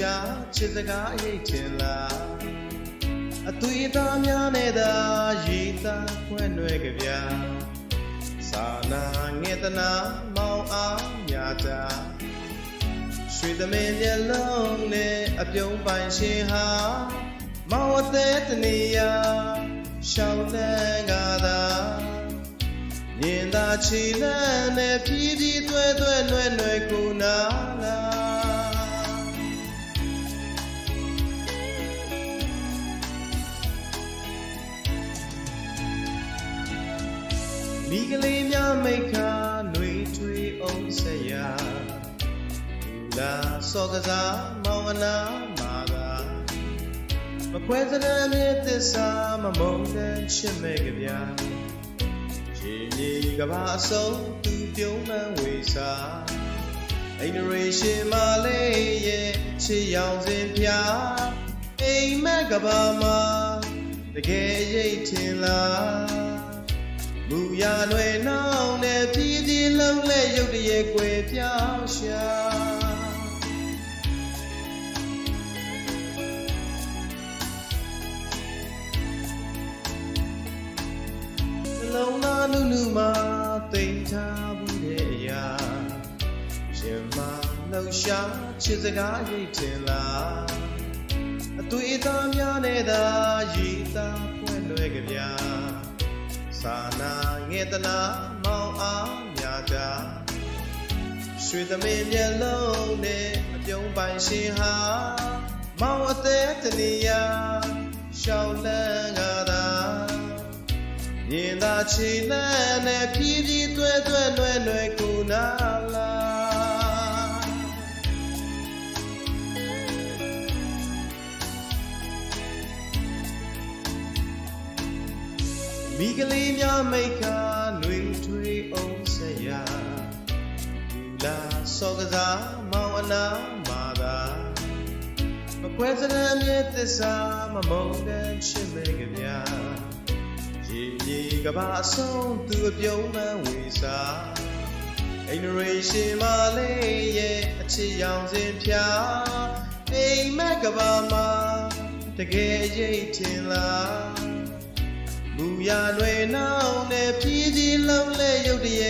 ရှာချစ်စကားအရေးချင်လားအသွေးသားများနဲ့သာရည်သားခွဲ့နှွဲကြဗျာစာနာငေတနာမောင်အားများတာရွှေသမင်မျက်လုံးနဲ့အပြုံးပိုင်ရှင်ဟာမောင်အသက်တနေရာရှောင်းလန်းကားသာမြင်သာချီလန်းနဲ့ဖြည်းဖြည်းသွဲသွဲလွယ်လွယ်ကိုနာလာ မိကလေးများမိတ်ခါຫນွေထွေးအောင်ဆက်ရလူလာစောကစားမောင်အနာမာသာမခွဲစရမ်းမြေသစ္စာမမုန်းတဲ့ချစ်မဲ့ကြဗျာရှင်ကြီးကဘာအစုံသူပြုံးမှန်းဝေစာအိန္ဒရေရှင်မလေးရဲ့ချစ်ရောင်စင်ပြအိမ်မက်ကဘာမှာတကယ်ရိတ်ထင်လား မူရလွယ်နှောင်းနဲ့ဖြည်းဖြည်းလုံးလဲရုပ်တရက်ွယ်ပြောင်းရှာလုံးလာနုနုမှာတိမ်ထားဘူးတဲ့အရာရှင်မနှုတ်ရှာချစ်စကားရိတ်ထင်လားအသွေးသားများနဲ့သာရည်သားဖွဲလွယ်ကြဗျာ စာနာငေတနာမောင်အားများတာရွှေသမင်မျက်လုံးနဲ့အပြုံးပိုင်ရှင်ဟာမောင်အသက်တနေရာရှောင်းလန်းကားသာမြင်သာချီလန်းနဲ့ဖြည်းဖြည်းသွဲသွဲလွယ်လွယ်ကိုနာလာ မိကလေးများမိတ်ခါຫນွေထွေးအောင်ဆက်ရလူလာစောကစားမောင်အနာမာသာမကွဲစရမ်းမြေသစ္စာမမုန်းတဲ့ချစ်မဲ့ကြဗျာရေမြေကဘာအဆုံးသူအပြုံးမှန်းဝေစာအိန္ဒရေရှင်မလေးရဲ့အချစ်ရောင်စင်ဖြာအိမ်မက်ကဘာမှာတကယ်ရိတ်ထင်လား မူရလွယ်နှောင်းနဲ့ဖြည်းဖြည်းလုံးလဲရုပ်တရ